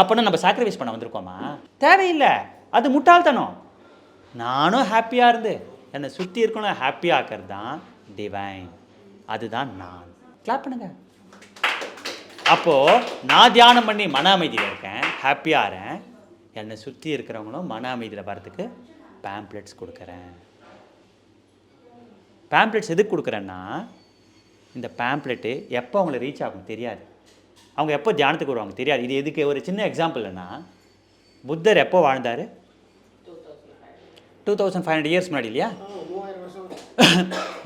அப்போனா நம்ம சாக்ரிஃபைஸ் பண்ண வந்திருக்கோமா? தேவையில்லை. அது முட்டாள்தனம். நானும் ஹாப்பியாக இருந்து என்னை சுற்றி இருக்கணும் ஹாப்பியாக ஆக்கிறது தான் டிவைன் அதுதான் நான். கிளாப் பண்ணுங்க. அப்போது நான் தியானம் பண்ணி மன அமைதியில் இருக்கேன் ஹாப்பியாக இருக்கேன் என்னை சுற்றி இருக்கிறவங்களும் மன அமைதியில் வரதுக்கு பேம்ப்ளெட்ஸ் கொடுக்குறேன். பேம்ப்ளெட்ஸ் எதுக்கு கொடுக்குறேன்னா இந்த பேம்ப்ளெட்டு எப்போ அவங்களை ரீச் ஆகும் தெரியாது. அவங்க எப்போ தியானத்துக்கு வருவாங்க தெரியாது. இது எதுக்கு? ஒரு சின்ன எக்ஸாம்பிள்னா புத்தர் எப்போ வாழ்ந்தார்? Two thousand five hundred years முன்னாடி இல்லையா?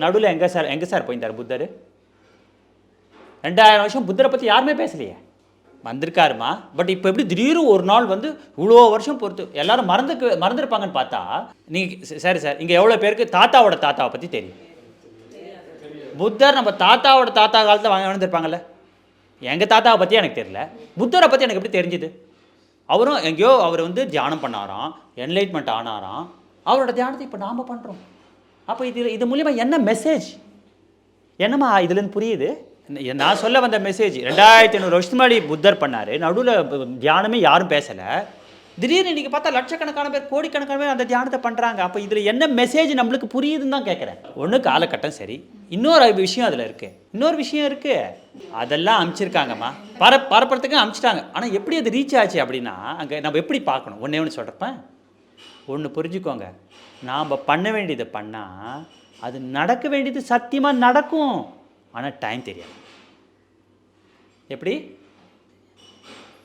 நடுவில் எங்கே சார் எங்கே சார் போயிருந்தார் புத்தர்? ரெண்டாயிரம் வருஷம் புத்தரை பற்றி யாருமே பேசலையே. வந்திருக்காருமா? பட் இப்போ எப்படி திடீர்னு ஒரு நாள் வந்து இவ்வளோ வருஷம் பொறுத்து எல்லாரும் மறந்துக்கு மறந்துருப்பாங்கன்னு பார்த்தா நீங்கள் சரி சார் இங்கே எவ்வளோ பேருக்கு தாத்தாவோட தாத்தாவை பற்றி தெரியும். புத்தர் நம்ம தாத்தாவோட தாத்தா காலத்தில் வாங்க வாழ்ந்துருப்பாங்கல்ல எங்கள் தாத்தாவை பற்றி எனக்கு தெரியல. புத்தரை பற்றி எனக்கு எப்படி தெரிஞ்சுது? அவரும் எங்கேயோ அவர் வந்து தியானம் பண்ணாராம் என்லைட்மெண்ட் ஆனாராம். அவரோட தியானத்தை இப்போ நாம் பண்ணுறோம் அப்போ இது இது மூலிமா என்ன மெசேஜ் என்னம்மா இதுலேருந்து புரியுது? நான் சொல்ல வந்த மெசேஜ் ரெண்டாயிரத்தி ஐநூறு வருஷத்துக்கு முன்னாடி புத்தர் பண்ணார். நடுவில் தியானமே யாரும் பேசலை. திடீர்னு இன்றைக்கி பார்த்தா லட்சக்கணக்கான பேர் கோடிக்கணக்கான பேர் அந்த தியானத்தை பண்ணுறாங்க அப்போ இதில் என்ன மெசேஜ் நம்மளுக்கு புரியுதுன்னு தான் கேட்குறேன் ஒன்று காலகட்டம் சரி. இன்னொரு விஷயம் அதில் இருக்குது இன்னொரு விஷயம் இருக்குது அதெல்லாம் அமுச்சிருக்காங்கம்மா. பர பரப்புறதுக்கு அமுச்சிட்டாங்க. ஆனால் எப்படி அது ரீச் ஆச்சு அப்படின்னா அங்கே நம்ம எப்படி பார்க்கணும்? ஒன்றே ஒன்று சொல்கிறப்ப ஒன்று புரிஞ்சுக்கோங்க. நாம் பண்ண வேண்டியது பண்ணால் அது நடக்க வேண்டியது சத்தியமாக நடக்கும். ஆனால் டைம் தெரியாது. எப்படி?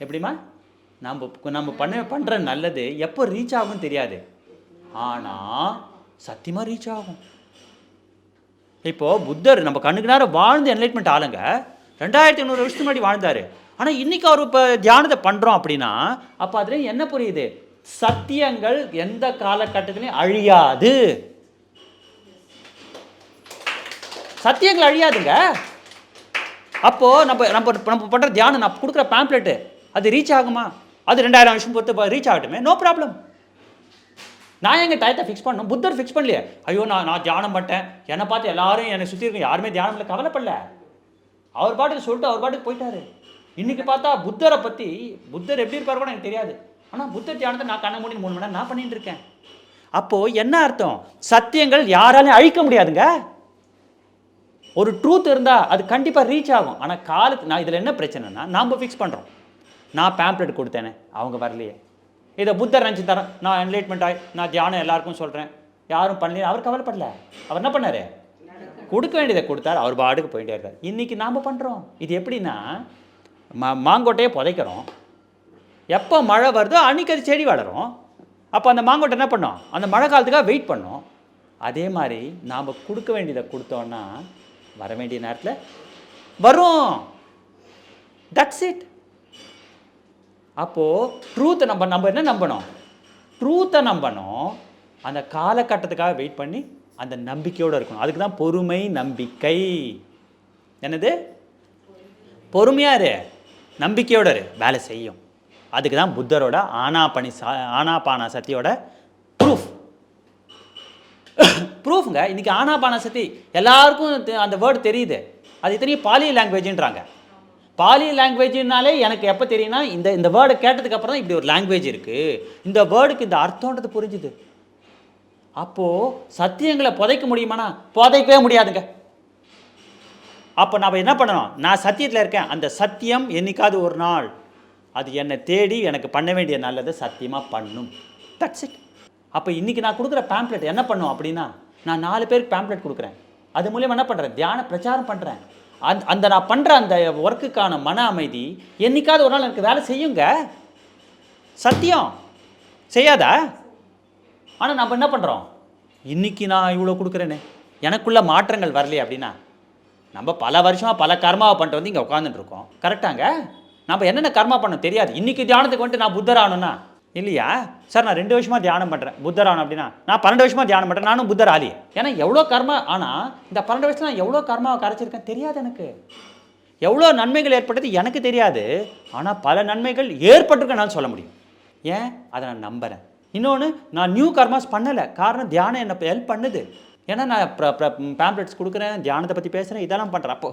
எப்படிம்மா? நம்ம நம்ம பண்ண பண்ணுற நல்லது. எப்போ ரீச் ஆகும்னு தெரியாது. ஆனால் சத்தியமாக ரீச் ஆகும். இப்போது புத்தர் நம்ம கண்ணுக்கு நேரம் வாழ்ந்து என்லைட்மெண்ட் ஆளுங்க. ரெண்டாயிரத்தி ஐநூறு வருஷத்துக்கு முன்னாடி வாழ்ந்தார். ஆனால் இன்றைக்கி அவர் இப்போ தியானத்தை பண்ணுறோம் அப்படின்னா அப்போ அதில் என்ன புரியுது? சத்தியங்கள் எந்த காலகட்டத்திலையும் அழியாது. சத்தியங்கள் அழியாதுங்க. அப்போது நம்ம நம்ம நம்ம பண்ணுற தியானம் நான் கொடுக்குற பேம்ப்ளெட்டு அது ரீச் ஆகுமா? அது ரெண்டாயிரம் வருஷம் பொறுத்து ரீச் ஆகட்டுமே? நோ ப்ராப்ளம் நான் எங்கள் டயத்தை ஃபிக்ஸ் பண்ணணும்? புத்தர் ஃபிக்ஸ் பண்ணலையே. ஐயோ நான் நான் தியானம் பண்ணிட்டேன். என்னை பார்த்து எல்லாரும் என்னை சுற்றி இருக்க யாருமே தியானம் இல்லை கவலைப்படல. அவர் பாட்டுக்கு சொல்லிட்டு அவர் பாட்டுக்கு போயிட்டாரு. இன்றைக்கி பார்த்தா புத்தரை பற்றி புத்தர் எப்படி இருப்பார் கூட எனக்கு தெரியாது. ஆனால் புத்தர் தியானத்தை நான் கண்ண மூடி மூணு மணி நேரம் நான் பண்ணிட்டு இருக்கேன். அப்போது என்ன அர்த்தம்? சத்தியங்கள் யாராலையும் அழிக்க முடியாதுங்க. ஒரு ட்ரூத் இருந்தால் அது கண்டிப்பாக ரீச் ஆகும். ஆனால் காலத்து நான் இதில் என்ன பிரச்சனைனா நாம் ஃபிக்ஸ் பண்ணுறோம் நான் பேம்ப்ளெட் கொடுத்தேனே அவங்க வரலையே. இதை புத்தர் நினச்சி தரேன் நான் என்லைட்மெண்ட் ஆகி நான் தியானம் எல்லாருக்கும் சொல்கிறேன் யாரும் பண்ணல அவர் கவலைப்படல. அவர் என்ன பண்ணார்? கொடுக்க வேண்டியதை கொடுத்தாரு. அவர் பாட்டுக்கு போயிட்டே இருக்கார் இன்றைக்கி நாம் பண்ணுறோம் இது எப்படின்னா மா மாங்கொட்டையை புதைக்கிறோம். எப்போ மழை வருதோ அன்றைக்கி அது செடி வளரும். அப்போ அந்த மாங்கொட்டை என்ன பண்ணோம்? அந்த மழை காலத்துக்காக வெயிட் பண்ணோம். அதே மாதிரி நாம் கொடுக்க வேண்டியதை கொடுத்தோன்னா வர வேண்டிய நேரத்தில் வரும். தட்ஸ் இட் அப்போது ட்ரூத்தை நம்ம நம்ம என்ன நம்பணும்? ட்ரூத்தை நம்பணும். அந்த காலகட்டத்துக்காக வெயிட் பண்ணி அந்த நம்பிக்கையோடு இருக்கணும். அதுக்கு தான் பொறுமை நம்பிக்கை. என்னது? பொறுமையாக இரு. நம்பிக்கையோட இரு. வேலை செய்யும். அதுக்கு தான் புத்தரோட ஆனாபனி சா ஆனாபானா சத்தியோட ப்ரூஃப் ப்ரூஃப்ங்க இன்றைக்கி ஆனாபான சக்தி எல்லாருக்கும் அந்த வேர்டு தெரியுது. அது இத்தனையும் பாலி லாங்குவேஜ்ன்றாங்க பாலி லாங்குவேஜ்னாலே எனக்கு எப்போ தெரியும்னா இந்த இந்த வேர்டை கேட்டதுக்கப்புறம் தான் இப்படி ஒரு லாங்குவேஜ் இருக்குது இந்த வேர்டுக்கு இந்த அர்த்தம்ன்றது புரிஞ்சுது. அப்போது சத்தியங்களை புதைக்க முடியுமானா? புதைக்கவே முடியாதுங்க. அப்போ நம்ம என்ன பண்ணணும்? நான் சத்தியத்தில் இருக்கேன். அந்த சத்தியம் என்னைக்காவது ஒரு நாள் அது என்னை தேடி எனக்கு பண்ண வேண்டிய நல்லதை சத்தியமாக பண்ணும். தட்ஸ் இட் அப்போ இன்றைக்கி நான் கொடுக்குற பேம்ப்ளெட் என்ன பண்ணும் அப்படின்னா நான் நாலு பேருக்கு பேம்ப்ளெட் கொடுக்குறேன். அது மூலியமாக என்ன பண்ணுறேன் தியான பிரச்சாரம் பண்ணுறேன் அந் அந்த நான் பண்ணுற அந்த ஒர்க்குக்கான மன அமைதி என்னைக்காவது ஒரு நாள் எனக்கு வேலை செய்யுங்க. சத்தியம். செய்யாதா? ஆனால் நம்ம என்ன பண்ணுறோம் இன்றைக்கி நான் இவ்வளோ கொடுக்குறேனே. எனக்குள்ள மாற்றங்கள் வரலையே அப்படின்னா நம்ம பல வருஷமாக பல கர்மாவை பண்ணிட்டு வந்து இங்கே உட்காந்துட்டு இருக்கோம். கரெக்டாங்க நம்ம என்னென்ன கர்மா பண்ண தெரியாது. இன்னைக்கு தியானத்துக்கு வந்துட்டு நான் புத்தர் ஆகணும்னா இல்லையா? சார் நான் ரெண்டு வருஷமாக தியானம் பண்ணுறேன் புத்தர் ஆகணும் அப்படின்னா நான் பன்னெண்டு வருஷமாக தியானம் பண்ணுறேன் நானும் புத்தர் ஆலி ஏன்னா எவ்வளோ கர்மா ஆனால் இந்த பன்னெண்டு வருஷத்தில் நான் எவ்வளோ கர்மாவை கரைச்சிருக்கேன் தெரியாது எனக்கு. எவ்வளோ நன்மைகள் ஏற்பட்டது எனக்கு தெரியாது. ஆனால் பல நன்மைகள் ஏற்பட்டிருக்க நான் சொல்ல முடியும். ஏன்? அதை நான் நம்புகிறேன் இன்னொன்று நான் நியூ கர்மாஸ் பண்ணலை. காரணம் தியானம் என்னை ஹெல்ப் பண்ணுது. ஏன்னா நான் பேம்ப்ளெட்ஸ் கொடுக்குறேன் தியானத்தை பற்றி பேசுகிறேன் இதெல்லாம் பண்ணுறேன் அப்போ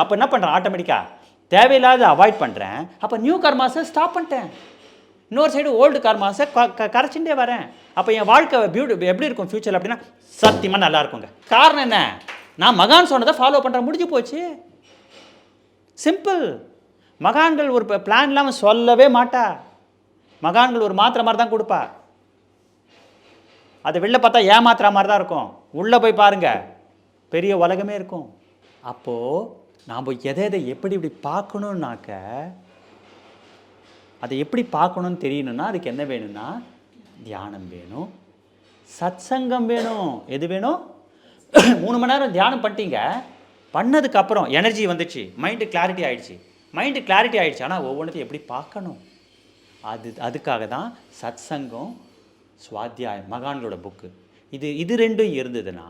அப்போ என்ன பண்ணுறேன் ஆட்டோமேட்டிக்காக தேவையில்லாத அவாய்ட் பண்ணுறேன் அப்போ நியூ கர்மாஸை ஸ்டாப் பண்ணிட்டேன். இன்னொரு சைடு ஓல்டு கர்மாஸை கரைச்சுட்டே வரேன். அப்போ என் வாழ்க்கை பியூட்டி எப்படி இருக்கும் ஃப்யூச்சர் அப்படின்னா சத்தியமாக நல்லா இருக்குங்க. காரணம் என்ன? நான் மகான் சொன்னதை ஃபாலோ பண்ணுற முடிஞ்சு போச்சு. சிம்பிள் மகான்கள் ஒரு பிளான் இல்லாமல் சொல்லவே மாட்டா. மகான்கள் ஒரு மாத்திரை மாதிரி தான் கொடுப்பா. அது வெளில பார்த்தா ஏமாத்துற மாதிரி தான் இருக்கும். உள்ளே போய் பாருங்கள் பெரிய உலகமே இருக்கும். அப்போது நாம் எதை எதை எப்படி இப்படி பார்க்கணுன்னாக்க அதை எப்படி பார்க்கணும்னு தெரியணும்னா அதுக்கு என்ன வேணும்னா தியானம் வேணும். சத்சங்கம் வேணும். எது வேணும்? மூணு மணி நேரம் தியானம் பண்ணிட்டீங்க. பண்ணதுக்கப்புறம் எனர்ஜி வந்துச்சு. மைண்டு கிளாரிட்டி ஆகிடுச்சு மைண்டு கிளாரிட்டி ஆகிடுச்சு ஆனால் ஒவ்வொன்றத்தையும் எப்படி பார்க்கணும்? அது அதுக்காக தான் சத்சங்கம் சுவாத்தியாயம் மகான்களோட புக்கு இது இது ரெண்டும் இருந்ததுன்னா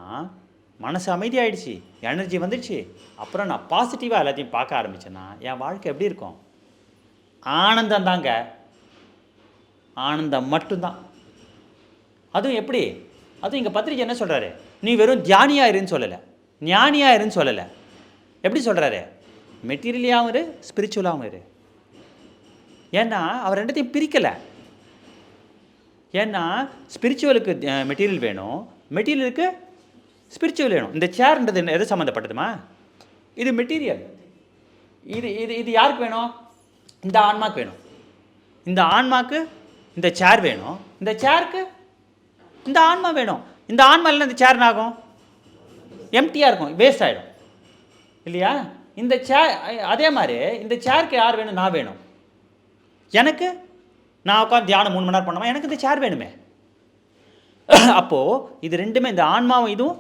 மனசு அமைதியாயிடுச்சு. எனர்ஜி வந்துடுச்சு அப்புறம் நான் பாசிட்டிவாக எல்லாத்தையும் பார்க்க ஆரம்பித்தேன்னா என் வாழ்க்கை எப்படி இருக்கும்? ஆனந்தம் தாங்க. ஆனந்தம் மட்டும்தான். அதுவும் எப்படி? அதுவும் இங்கே பத்திரிக்கை என்ன சொல்கிறாரு நீ வெறும் தியானியாக இருன்னு சொல்லலை. ஞானியாக இருன்னு சொல்லலை. எப்படி சொல்கிறாரு மெட்டீரியலியாகவும் இரு ஸ்பிரிச்சுவலாகவும் இரு. ஏன்னா அவர் ரெண்டத்தையும் பிரிக்கலை. ஏன்னா ஸ்பிரிச்சுவலுக்கு மெட்டீரியல் வேணும். மெட்டீரியலுக்கு ஸ்பிரிச்சுவல் வேணும். இந்த சேர்ன்றது எது சம்மந்தப்பட்டதுமா இது மெட்டீரியல் இது இது இது யாருக்கு வேணும்? இந்த ஆன்மாக்கு வேணும். இந்த ஆன்மாக்கு இந்த சேர் வேணும். இந்த சேருக்கு இந்த ஆன்மா வேணும். இந்த ஆன்மா இல்லைன்னா இந்த சேர் என்ன ஆகும்? எம்டியாக இருக்கும். வேஸ்ட் ஆகிடும் இல்லையா? இந்த சேர் அதே மாதிரி இந்த சேருக்கு யார் வேணும்? நான் வேணும். எனக்கு நான் உட்காந்து தியானம் மூணு மணி நேரம் பண்ணுவேன் எனக்கு இந்த சேர் வேணுமே. அப்போது இது ரெண்டுமே இந்த ஆன்மாவும் இதுவும்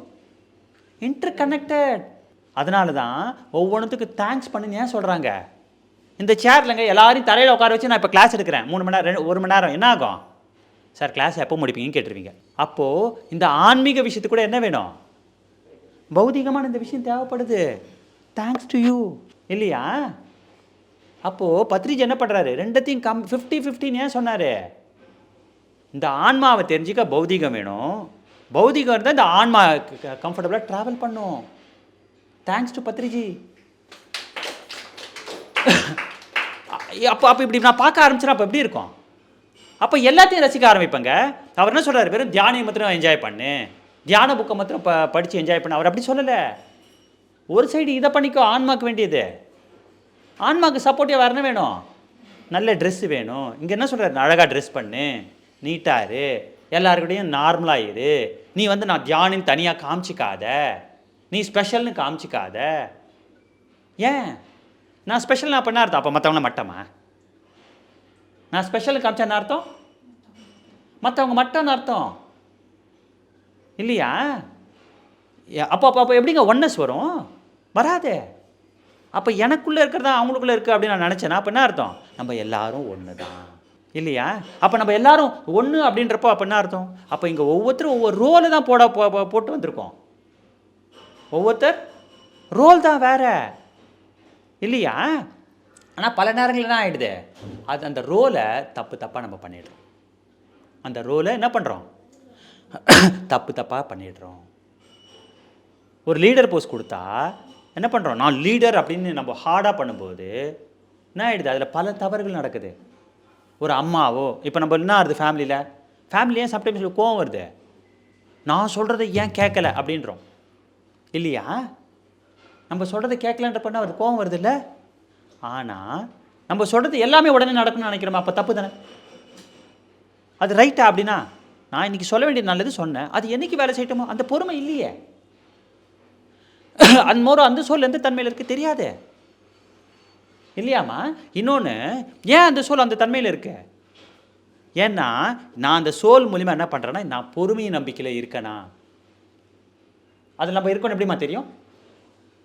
இன்டர் கனெக்டட் அதனால தான் ஒவ்வொன்றுத்துக்கு தேங்க்ஸ் பண்ணுன்னு ஏன் சொல்கிறாங்க இந்த சேர்லங்க எல்லாரையும் தலையில் உட்கார வச்சு நான் இப்போ கிளாஸ் எடுக்கிறேன். மூணு மணி நேரம் ரெண்டு ஒரு மணி நேரம். என்ன ஆகும் சார் கிளாஸ் எப்போ முடிப்பீங்கன்னு கேட்டுருவீங்க அப்போது இந்த ஆன்மீக விஷயத்துக்கு கூட என்ன வேணும்? பௌதிகமான இந்த விஷயம் தேவைப்படுது. தேங்க்ஸ் டு யூ இல்லையா? அப்போது பத்ரிஜி என்ன பண்ணுறாரு ரெண்டத்தையும் கம் ஃபிஃப்டி ஃபிஃப்டின்னு ஏன் சொன்னார்? இந்த ஆன்மாவை தெரிஞ்சுக்க பௌதிகம் வேணும். பௌதிகம் இருந்தால் இந்த ஆன்மா கம்ஃபர்டபுளாக ட்ராவல் பண்ணும். Thanks to Badriji. அப்போ அப்போ இப்படி நான் பார்க்க ஆரம்பிச்சேன்னா அப்போ எப்படி இருக்கும்? அப்போ எல்லாத்தையும் ரசிக்க ஆரம்பிப்பேங்க. அவர் என்ன சொல்கிறார் வெறும் தியானம் மாத்திரம் என்ஜாய் பண்ணு. தியான புக்கை மாத்திரம் ப படித்து என்ஜாய் பண்ணு. அவர் அப்படி சொல்லலை. ஒரு சைடு இதை பண்ணிக்கோ ஆன்மாக்கு வேண்டியது. ஆன்மாக்கு சப்போர்ட்டிவாக வேறு என்ன வேணும்? நல்ல ட்ரெஸ்ஸு வேணும். இங்கே என்ன சொல்கிறார் அழகாக ட்ரெஸ் பண்ணு. நீட்டாக இரு. எல்லாருக்கிட்டையும் நார்மலாக இரு. நீ வந்து நான் தியானின்னு தனியாக காமிச்சிக்காத. நீ ஸ்பெஷல்னு காமிச்சிக்காத. ஏன்? நான் ஸ்பெஷல் நான் பண்ண அர்த்தம்? அப்போ மற்றவங்கள மட்டமா? நான் ஸ்பெஷல் காமிச்சேன்னு என்ன அர்த்தம்? மற்றவங்க மட்டம்னு அர்த்தம். இல்லையா? அப்போ அப்போ அப்போ எப்படிங்க ஒன்னஸ் வரும்? வராதே. அப்போ எனக்குள்ளே இருக்கிறதா அவங்களுக்குள்ளே இருக்குது அப்படின்னு நான் நினச்சேன்னா அப்போ என்ன அர்த்தம்? நம்ம எல்லாரும் ஒன்று தான் இல்லையா? அப்போ நம்ம எல்லாரும் ஒன்று அப்படின்றப்போ அப்போ என்ன அர்த்தம்? அப்போ இங்கே ஒவ்வொருத்தரும் ஒவ்வொரு ரோலு தான் போட போ- போட்டு வந்திருக்கோம். ஒவ்வொருத்தர் ரோல் தான் வேறு. இல்லையா? ஆனால் பல நேரங்களில் என்ன ஆகிடுது அது அந்த ரோலை தப்பு தப்பாக நம்ம பண்ணிடுறோம். அந்த ரோலை என்ன பண்ணுறோம் தப்பு தப்பாக பண்ணிடுறோம். ஒரு லீடர் போஸ்ட் கொடுத்தா என்ன பண்ணுறோம் நான் லீடர் அப்படின்னு நம்ம ஹார்டாக பண்ணும்போது என்ன ஆகிடுது அதில் பல தவறுகள் நடக்குது. ஒரு அம்மாவோ இப்போ நம்ம என்ன ஆகுது ஃபேமிலியில் ஃபேமிலி ஏன் சம்டைம்ஸ் கோவம் வருது? நான் சொல்கிறத ஏன் கேட்கல அப்படின்றோம். இல்லையா? நம்ம சொல்கிறத கேட்கலன்ற பண்ண அவருக்கு கோவம் வருது இல்லை? ஆனால் நம்ம சொல்கிறது எல்லாமே உடனே நடக்கணும்னு நினைக்கிறோமா? அப்போ தப்பு தானே. அது ரைட்டா அப்படின்னா நான் இன்னைக்கு சொல்ல வேண்டிய நல்லது சொன்னேன். அது என்னைக்கு வேலை செய்யட்டுமோ? அந்த பொறுமை இல்லையே. அந்த மோரம் அந்த சொல் எந்த தன்மையில் இருக்குது தெரியாதே. இல்லையாம்மா? இன்னொன்று ஏன் அந்த சோல் அந்த தன்மையில் இருக்கு? ஏன்னா நான் அந்த சோல் மூலிமா என்ன பண்ணுறேன்னா நான் பொறுமையை நம்பிக்கையில் இருக்கேனா. அது நம்ம இருக்கணும் எப்படிம்மா தெரியும்?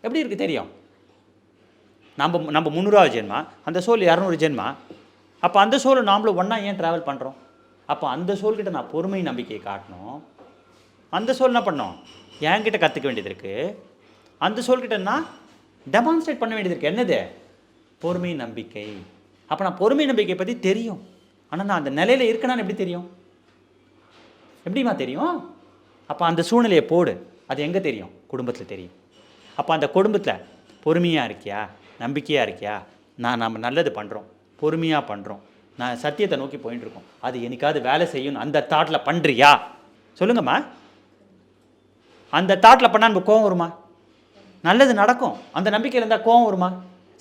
எப்படி இருக்குது தெரியும்? நம்ம நம்ம முந்நூறுவா ஜென்மா அந்த சோல் இரநூறு ஜென்மா. அப்போ அந்த சோலை நாமளும் ஒன்றா ஏன் ட்ராவல் பண்ணுறோம் அப்போ அந்த சோல்கிட்ட நான் பொறுமை நம்பிக்கையை காட்டணும். அந்த சோல் என்ன பண்ணோம்? என்கிட்ட கற்றுக்க வேண்டியது இருக்குது அந்த சோல்கிட்ட நான் டெமான்ஸ்ட்ரேட் பண்ண வேண்டியது இருக்குது என்னது? பொறுமை நம்பிக்கை. அப்போ நான் பொறுமை நம்பிக்கை பற்றி தெரியும். ஆனால் நான் அந்த நிலையில் இருக்கேனான்னு எப்படி தெரியும்? எப்படிம்மா தெரியும்? அப்போ அந்த சூழ்நிலையை போடு. அது எங்கே தெரியும்? குடும்பத்தில் தெரியும். அப்போ அந்த குடும்பத்தில் பொறுமையாக இருக்கியா? நம்பிக்கையாக இருக்கியா? நான் நம்ம நல்லது பண்ணுறோம் பொறுமையாக பண்ணுறோம் நான் சத்தியத்தை நோக்கி போயிட்டு இருக்கோம் அது எனக்காவது வேலை செய்யணும் அந்த தாட்டில் பண்ணுறியா சொல்லுங்கம்மா. அந்த தாட்டில் பண்ணால் நம்ம கோவம் வருமா? நல்லது நடக்கும். அந்த நம்பிக்கையில் இருந்தால் கோவம் வருமா?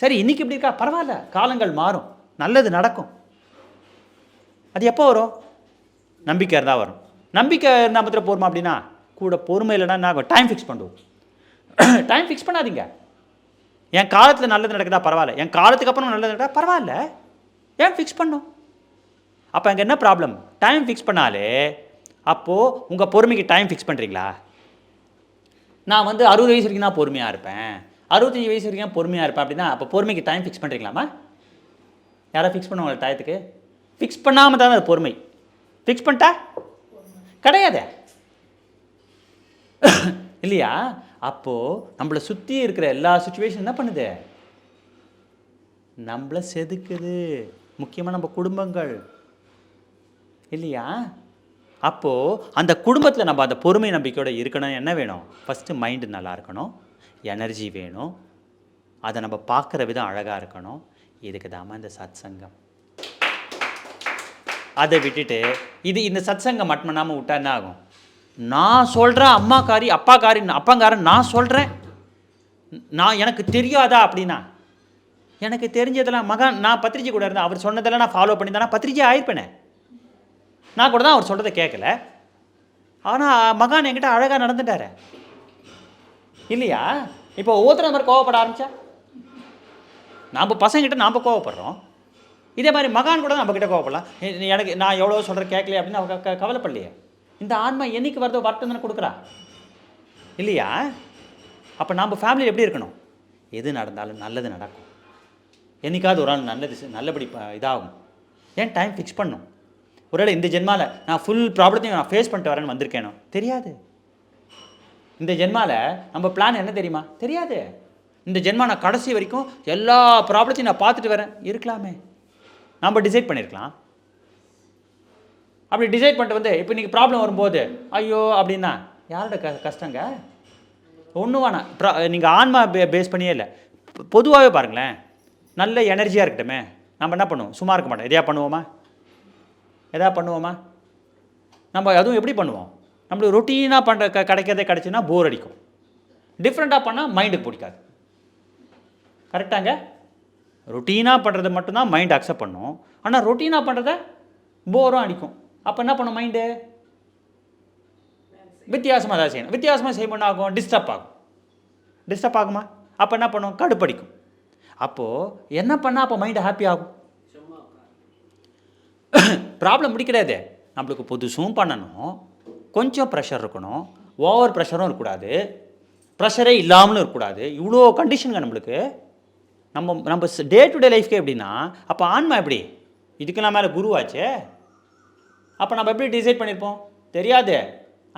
சரி இன்னைக்கு இப்படி இருக்கா? பரவாயில்ல. காலங்கள் மாறும். நல்லது நடக்கும். அது எப்போ வரும்? நம்பிக்கை இருந்தால் வரும். நம்பிக்கை இருந்தால் மாத்திரம் போருமா அப்படின்னா? கூட பொறுமை இல்லைன்னா நான் டைம் ஃபிக்ஸ் பண்ணுவோம் டைம் ஃபிக்ஸ் பண்ணாதீங்க. என் காலத்தில் நல்லது நடக்குதா பரவாயில்ல. என் காலத்துக்கு அப்புறம் நல்லது நடக்குதா? பரவாயில்ல. ஏன் ஃபிக்ஸ் பண்ணும் அப்போ அங்கே என்ன ப்ராப்ளம் டைம் ஃபிக்ஸ் பண்ணாலே அப்போது உங்கள் பொறுமைக்கு டைம் ஃபிக்ஸ் பண்ணுறீங்களா நான் வந்து அறுபது வயசு வரைக்கும் தான் பொறுமையாக இருப்பேன். அறுபத்தஞ்சி வயசு வரைக்கும் பொறுமையாக இருப்பேன் அப்படின்னா அப்போ பொறுமைக்கு டைம் ஃபிக்ஸ் பண்ணுறீங்களாமா யாரோ ஃபிக்ஸ் பண்ணுவாங்க டயத்துக்கு ஃபிக்ஸ் பண்ணாமல் தானே அது பொறுமை. ஃபிக்ஸ் பண்ணிட்டா? கிடையாது. இல்லையா? அப்போது நம்மளை சுற்றி இருக்கிற எல்லா சுச்சுவேஷன் என்ன பண்ணுது? நம்மளை செதுக்குது. முக்கியமாக நம்ம குடும்பங்கள். இல்லையா? அப்போது அந்த குடும்பத்தில் நம்ம அந்த பொறுமை நம்பிக்கையோட இருக்கணும். என்ன வேணும்? ஃபஸ்ட்டு மைண்டு நல்லா இருக்கணும். எனர்ஜி வேணும். அதை நம்ம பார்க்குற விதம் அழகாக இருக்கணும். இதுக்கு தாம இந்த சத் சங்கம் அதை விட்டுட்டு இது இந்த சத் சங்கம் மட்டும் பண்ணாமல் விட்டா என்ன ஆகும்? நான் சொல்கிறேன் அம்மாக்காரி காரி அப்பாங்காரன் நான் சொல்கிறேன் நான் எனக்கு தெரியாதா அப்படின்னா? எனக்கு தெரிஞ்சதெல்லாம் மகான் நான் பத்திரிக்கை கூட இருந்தேன். அவர் சொன்னதெல்லாம் நான் ஃபாலோ பண்ணி தானே பத்திரிக்கை ஆயிருப்பேனே. நான் கூட தான் அவர் சொல்கிறத கேட்கல. ஆனால் மகான் என்கிட்ட அழகாக நடந்துட்டாரு. இல்லையா? இப்போ ஒவ்வொருத்தர் மாதிரி கோவப்பட ஆரம்பிச்சா? நாம் பசங்கிட்ட நாம் கோவப்படுறோம். இதே மாதிரி மகான் கூட நம்மக்கிட்ட கோவப்படலாம். எனக்கு நான் எவ்வளோ சொல்கிற கேட்கலையே அப்படின்னு அவங்க க- கவலைப்படலையே. இந்த ஆன்மா என்றைக்கு வருதோ வரட்டும் தானே கொடுக்குறா. இல்லையா? அப்போ நம்ம ஃபேமிலி எப்படி இருக்கணும்? எது நடந்தாலும் நல்லது நடக்கும். என்னைக்காவது ஒரு நாள் நல்லது நல்லபடி இதாகும். ஏன் டைம் ஃபிக்ஸ் பண்ணும்? ஒருவேளை இந்த ஜென்மாவில் நான் ஃபுல் ப்ராப்ளத்தையும் நான் ஃபேஸ் பண்ணிட்டு வரேன்னு வந்திருக்கேனோ? தெரியாது. இந்த ஜென்மாவில் நம்ம பிளான் என்ன தெரியுமா? தெரியாது. இந்த ஜென்மா நான் கடைசி வரைக்கும் எல்லா ப்ராப்ளத்தையும் நான் பார்த்துட்டு வரேன். இருக்கலாமே. நம்ம டிசைட் பண்ணியிருக்கலாம் அப்படி டிசைட் பண்ணிட்டு வந்து இப்போ நீங்கள் ப்ராப்ளம் வரும்போது ஐயோ அப்படின்னா யாரோட க கஷ்டங்க? ஒன்று வேணாம். ப்ரா நீங்கள் ஆன்மா பே பேஸ் பண்ணியே இல்லை. பொதுவாகவே பாருங்களேன். நல்ல எனர்ஜியாக இருக்கட்டுமே. நம்ம என்ன பண்ணுவோம்? சும்மா இருக்க மாட்டோம். எதையா பண்ணுவோமா? எதா பண்ணுவோமா? நம்ம அதுவும் எப்படி பண்ணுவோம்? நம்மளுக்கு ரொட்டீனாக பண்ணுற க கிடைக்கிறதே கிடச்சுன்னா போர் அடிக்கும். டிஃப்ரெண்ட்டாக பண்ணால் மைண்டுக்கு பிடிக்காது. கரெக்டாங்க ரொட்டீனாக பண்ணுறது மட்டும்தான் மைண்ட் அக்செப்ட் பண்ணும். ஆனால் ரொட்டீனாக பண்ணுறத போரும் அடிக்கும். அப்போ என்ன பண்ணும் மைண்டு வித்தியாசமாக தான் செய்யணும். வித்தியாசமாக செய்யணும் ஆகும்? டிஸ்டர்ப் ஆகும். டிஸ்டர்ப் ஆகுமா? அப்போ என்ன பண்ணும்? கடுப்படிக்கும். அப்போது என்ன பண்ணால் அப்போ மைண்டு ஹாப்பி ஆகும்? ப்ராப்ளம் இப்படி நம்மளுக்கு புதுசும் பண்ணணும். கொஞ்சம் ப்ரெஷர் இருக்கணும். ஓவர் ப்ரெஷரும் இருக்கக்கூடாது. ப்ரெஷரே இல்லாமலும் இருக்கக்கூடாது. இவ்வளோ கண்டிஷனுங்க நம்மளுக்கு. நம்ம நம்ம டே டு டே லைஃப்க்கே எப்படின்னா அப்போ ஆன்மா எப்படி? இதுக்கெல்லாம் மேலே குருவாச்சே அப்போ நம்ம எப்படி டிசைட் பண்ணியிருப்போம் தெரியாது.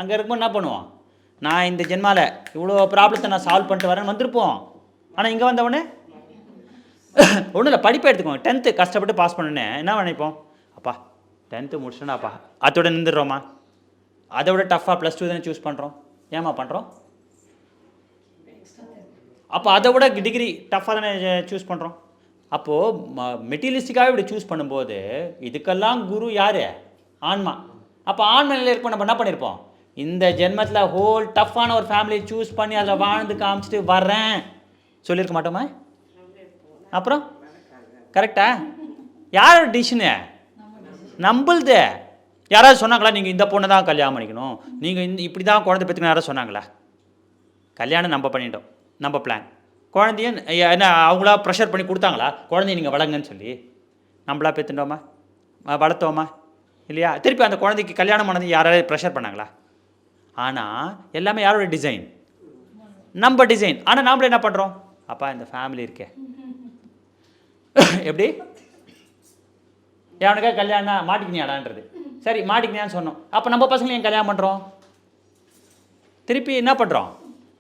அங்கே இருக்கும்போது என்ன பண்ணுவோம்? நான் இந்த ஜென்மாவில் இவ்வளோ ப்ராப்ளத்தை நான் சால்வ் பண்ணிட்டு வரேன்னு வந்திருப்போம். ஆனால் இங்கே வந்தவொடனே ஒன்றும் இல்லை படிப்பை எடுத்துக்கோங்க. டென்த்து கஷ்டப்பட்டு பாஸ் பண்ணனே. என்ன நினைப்போம்? அப்பா டென்த்து முடிச்சிட்டேனாப்பா அதோட நின்றுடுறோமா? அதை விட டஃப்பாக ப்ளஸ் டூ தானே சூஸ் பண்ணுறோம் ஏமா பண்ணுறோம் அப்போ அதை விட டிகிரி டஃப்பாக தானே சூஸ் பண்ணுறோம் அப்போது மெட்டீரியலிஸ்டிக்காகவே இப்படி சூஸ் பண்ணும்போது இதுக்கெல்லாம் குரு யார்? ஆன்மா. அப்போ ஆன்மா நிலையில் இருப்போம் நம்ம என்ன பண்ணியிருப்போம் இந்த ஜென்மத்தில் ஹோல் டஃப்பான ஒரு ஃபேமிலியை சூஸ் பண்ணி அதில் வாழ்ந்து காமிச்சிட்டு வர்றேன். சொல்லியிருக்க மாட்டோமா? அப்புறம்? கரெக்டா யாரோட டிசிஷனு நம்பளுது. யாராவது சொன்னாங்களா நீங்கள் இந்த பொண்ணை தான் கல்யாணம் பண்ணிக்கணும். நீங்கள் இந்த இப்படி தான் குழந்தை பெற்றுக்கணும். யாராவது சொன்னாங்களா? கல்யாணம் நம்ம பண்ணிட்டோம். நம்ம பிளான் குழந்தைய என்ன அவங்களா ப்ரெஷர் பண்ணி கொடுத்தாங்களா? குழந்தைய நீங்கள் வளங்கன்னு சொல்லி. நம்மளா பெற்றுட்டோமா வளர்த்தோமா? இல்லையா? திருப்பி அந்த குழந்தைக்கு கல்யாணம் பண்ணது யாராவது ப்ரெஷர் பண்ணாங்களா? ஆனால் எல்லாமே யாரோட டிசைன் நம்ம டிசைன் ஆனால் நாமளே என்ன பண்ணுறோம் அப்பா இந்த ஃபேமிலி இருக்கே. எப்படி? எவனுக்கா கல்யாணம் மாட்டிக்கினியாடான்றது. சரி மாட்டிக்கினியான்னு சொன்னோம். அப்போ நம்ம பசங்களையும் ஏன் கல்யாணம் பண்ணுறோம் திருப்பி என்ன பண்ணுறோம்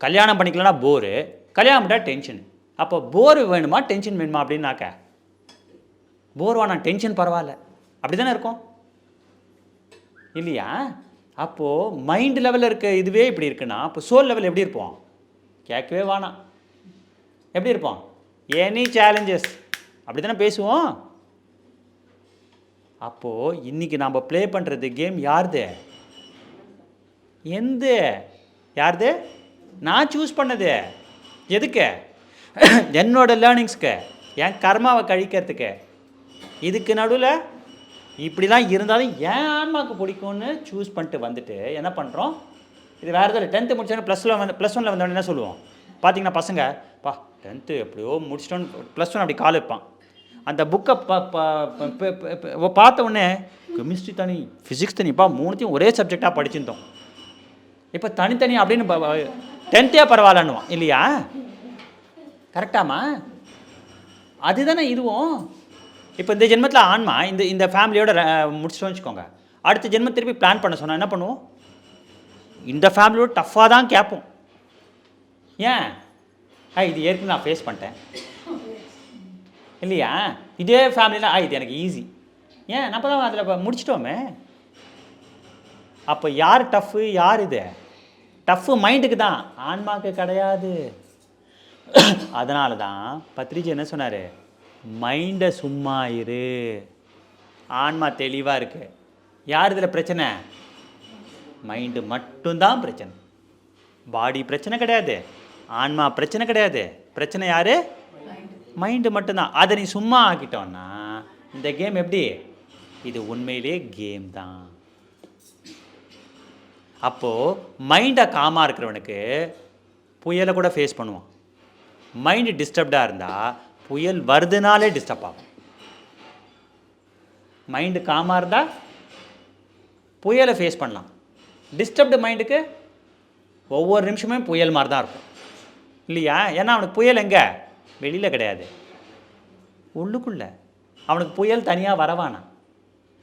கல்யாணம் பண்ணிக்கலனா போரு கல்யாணம் பண்ணா டென்ஷன் அப்போ போர் வேணுமா டென்ஷன் வேணுமா அப்படின்னாக்க போர் வேணாம் டென்ஷன் பரவாயில்ல. அப்படி தானே இருக்கும்? இல்லையா? அப்போது மைண்ட் லெவலில் இருக்க இதுவே இப்படி இருக்குன்னா அப்போ சோல் லெவல் எப்படி இருப்போம்? கேட்கவே வேணாம். எப்படி இருப்போம்? எனி சேலஞ்சஸ் அப்படி தானே பேசுவோம்? அப்போது இன்றைக்கி நாம் ப்ளே பண்ணுறது கேம் யாருது? எந்த? யாருது? நான் சூஸ் பண்ணது. எதுக்கு? என்னோடய லேர்னிங்ஸ்க்கு என் கர்மாவை கழிக்கிறதுக்கு. இதுக்கு நடுவில் இப்படிலாம் இருந்தாலும் ஏன் ஆன்மாவுக்கு பிடிக்கும்னு சூஸ் பண்ணிட்டு வந்துட்டு என்ன பண்ணுறோம் இது வேறு எதாவது டென்த்து முடிச்சோன்னே ப்ளஸில் வந்து ப்ளஸ் ஒனில் வந்தோடனே என்ன சொல்லுவோம்? பார்த்தீங்கன்னா பசங்க பா டென்த்து எப்படியோ முடிச்சிட்டோன்னு ப்ளஸ் ஒன் அப்படி கால் வைப்பான். அந்த புக்கை ப ப- பார்த்த உடனே கெமிஸ்ட்ரி தனி ஃபிசிக்ஸ் தனிப்பா மூணுத்தையும் ஒரே சப்ஜெக்டாக படிச்சிருந்தோம். இப்போ தனித்தனி அப்படின்னு டென்த்தே பரவாயில்லன்னுவான். இல்லையா? கரெக்டாமா அதுதானே இதுவும்? இப்போ இந்த ஜென்மத்தில் ஆன்மா இந்த இந்த ஃபேமிலியோட முடிச்சிட்டோம் வச்சுக்கோங்க. அடுத்த ஜென்மம் திருப்பி பிளான் பண்ண சொன்னால் என்ன பண்ணுவோம்? இந்த ஃபேமிலியோட டஃப்பாக தான் கேட்போம். ஏன்? ஆ இது ஏற்கனவே நான் ஃபேஸ் பண்ணிட்டேன். இல்லையா? இதே ஃபேமிலியில் ஆ இது எனக்கு ஈஸி ஏன்? நம்ம தான் அதில் முடிச்சிட்டோமே. அப்போ யார் டஃப்பு யார் இது? டஃப்பு மைண்டுக்கு தான். ஆன்மாக்கு கிடையாது. அதனால தான் பத்ரிஜி என்ன சொன்னார்? மைண்டை சும்மா இரு. ஆன்மா தெளிவாக இருக்கு. யார் இதில் பிரச்சனை? மைண்டு மட்டும்தான் பிரச்சனை. பாடி பிரச்சனை கிடையாது. ஆன்மா பிரச்சனை கிடையாது. பிரச்சனை யார்? மைண்டு மட்டும்தான். அதை நீ சும்மா ஆக்கிட்டோன்னா இந்த கேம் எப்படி? இது உண்மையிலேயே கேம் தான். அப்போது மைண்டை காமாக இருக்கிறவனுக்கு புயலை கூட ஃபேஸ் பண்ணுவான். மைண்டு டிஸ்டர்ப்டாக இருந்தால் புயல் வருதுனாலே டிஸ்டர்ப் ஆகும். மைண்டு காமாக இருந்தால் புயலை ஃபேஸ் பண்ணலாம். டிஸ்டர்ப்டு மைண்டுக்கு ஒவ்வொரு நிமிஷமே புயல் மாதிரி தான் இருக்கும். இல்லையா? ஏன்னா அவனுக்கு புயல் எங்கே? வெளியில் கிடையாது. உள்ளுக்குள்ள. அவனுக்கு புயல் தனியாக வரவானா?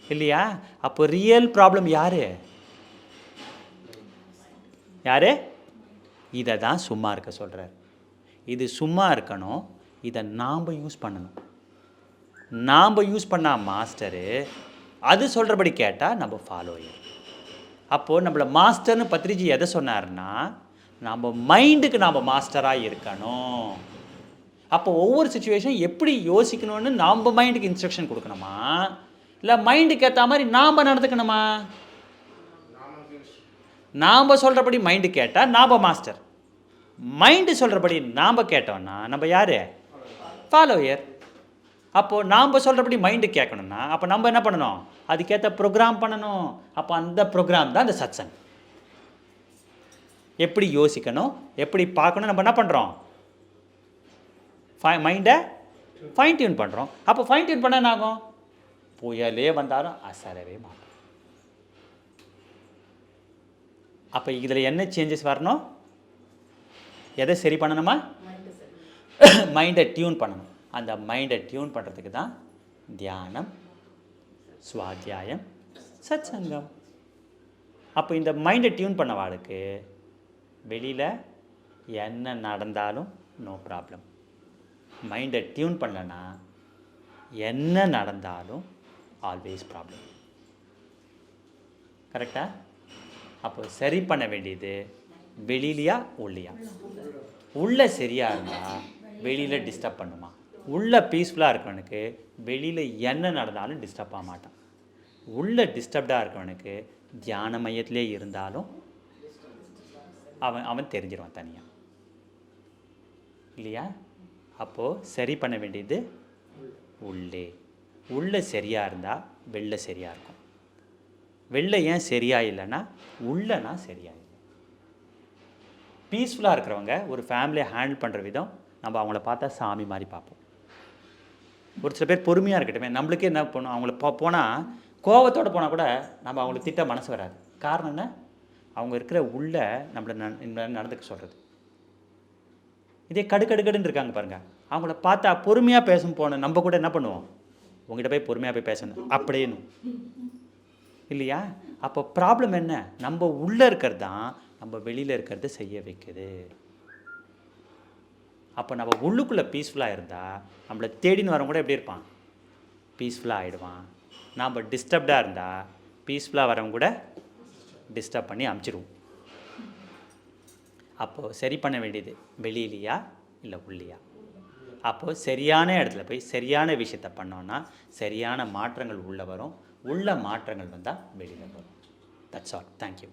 இல்லையா? அப்போ ரியல் ப்ராப்ளம் யார்? யார்? இதை தான் சும்மா இருக்க சொல்கிறார் இது சும்மா இருக்கணும். இதை நாம் யூஸ் பண்ணணும். நாம் யூஸ் பண்ணால் மாஸ்டரு அது சொல்கிறபடி கேட்டால் நம்ம ஃபாலோயர் அப்போது நம்மளை மாஸ்டர்னு பத்ரிஜி எதை சொன்னார்னா நம்ம மைண்டுக்கு நாம் மாஸ்டராக இருக்கணும். அப்போ ஒவ்வொரு சுச்சுவேஷன் எப்படி யோசிக்கணும்னு நம்ம மைண்டுக்கு இன்ஸ்ட்ரக்ஷன் கொடுக்கணுமா? இல்லை மைண்டுக்கு ஏற்ற மாதிரி நாம் நடந்துக்கணுமா? நாம் சொல்கிறபடி மைண்டு கேட்டால் நாம் மாஸ்டர் மைண்டு சொல்கிறபடி நாம் கேட்டோன்னா நம்ம யார்? ஃபாலோயர் அப்போது நாம் சொல்கிறபடி மைண்டு கேட்கணும்னா அப்போ நம்ம என்ன பண்ணணும்? அதுக்கேற்ற ப்ரோக்ராம் பண்ணணும். அப்போ அந்த ப்ரோக்ராம் தான் இந்த சத்சங் எப்படி யோசிக்கணும்? எப்படி பார்க்கணும்? நம்ம என்ன பண்ணுறோம் ஃபை மைண்டை ஃபைன் டியூன் பண்ணுறோம் அப்போ ஃபைன் டியூன் பண்ண என்ன ஆகும்? புயலே வந்தாலும் அசரவே மாட்டோம். அப்போ இதில் என்ன சேஞ்சஸ் வரணும்? எதை சரி பண்ணணுமா? மைண்டை டியூன் பண்ணணும். அந்த மைண்டை டியூன் பண்ணுறதுக்கு தான் தியானம் சுவாத்தியாயம் சத்சங்கம். அப்போ இந்த மைண்டை டியூன் பண்ண வாளுக்கு வெளியில் என்ன நடந்தாலும் நோ ப்ராப்ளம் மைண்டை டியூன் பண்ணலன்னா என்ன நடந்தாலும் ஆல்வேஸ் ப்ராப்ளம் கரெக்டா அப்போ சரி பண்ண வேண்டியது வெளியிலையா உள்ளியா? உள்ள சரியாக இருந்தால் வெளியில் டிஸ்டர்ப் பண்ணுமா? உள்ளே பீஸ்ஃபுல்லாக இருக்கவனுக்கு வெளியில் என்ன நடந்தாலும் டிஸ்டர்ப் ஆக மாட்டான். உள்ளே டிஸ்டர்ப்டாக இருக்கவனுக்கு தியான மையத்திலே இருந்தாலும் அவன் அவன் தெரிஞ்சிருவான் தனியாக இல்லையா? அப்போது சரி பண்ண வேண்டியது உள்ளே. உள்ளே சரியாக இருந்தால் வெளில சரியாக இருக்கும். வெளில ஏன் சரியாக இல்லைன்னா உள்ளனா சரியாக இல்லை. பீஸ்ஃபுல்லாக இருக்கிறவங்க ஒரு ஃபேமிலியை ஹேண்டில் பண்ணுற விதம் நம்ம அவங்கள பார்த்தா சாமி மாதிரி பார்ப்போம். ஒரு சில பேர் பொறுமையாக இருக்கட்டுமே நம்மளுக்கே என்ன பண்ணும் அவங்கள போ போனால் கோவத்தோடு போனால் கூட நம்ம அவங்கள திட்ட மனசு வராது. காரணம் என்ன? அவங்க இருக்கிற உள்ள நம்மளை நடந்துக்க சொல்கிறது இதே கடு கடு கடுன்னு இருக்காங்க பாருங்கள் அவங்கள பார்த்தா பொறுமையாக பேசும் போன நம்ம கூட என்ன பண்ணுவோம்? உங்ககிட்ட போய் பொறுமையாக போய் பேசணும். அப்படின்னு இல்லையா? அப்போ ப்ராப்ளம் என்ன? நம்ம உள்ளே இருக்கிறது தான் நம்ம வெளியில் இருக்கிறத செய்ய வைக்குது. அப்போ நம்ம உள்ளுக்குள்ளே பீஸ்ஃபுல்லாக இருந்தால் நம்மளை தேடின்னு வரவங்க கூட எப்படி இருப்பான்? பீஸ்ஃபுல்லாக ஆகிடுவான் நாம் டிஸ்டர்ப்டாக இருந்தால் பீஸ்ஃபுல்லாக வரவங்க கூட டிஸ்டர்ப் பண்ணி அமுச்சிடுவோம் அப்போது சரி பண்ண வேண்டியது வெளியிலையா இல்லை உள்ளியா? அப்போது சரியான இடத்துல போய் சரியான விஷயத்த பண்ணோன்னா சரியான மாற்றங்கள் உள்ளே வரும். உள்ள மாற்றங்கள் வந்தால் வெளியில் வரும். That's all thank you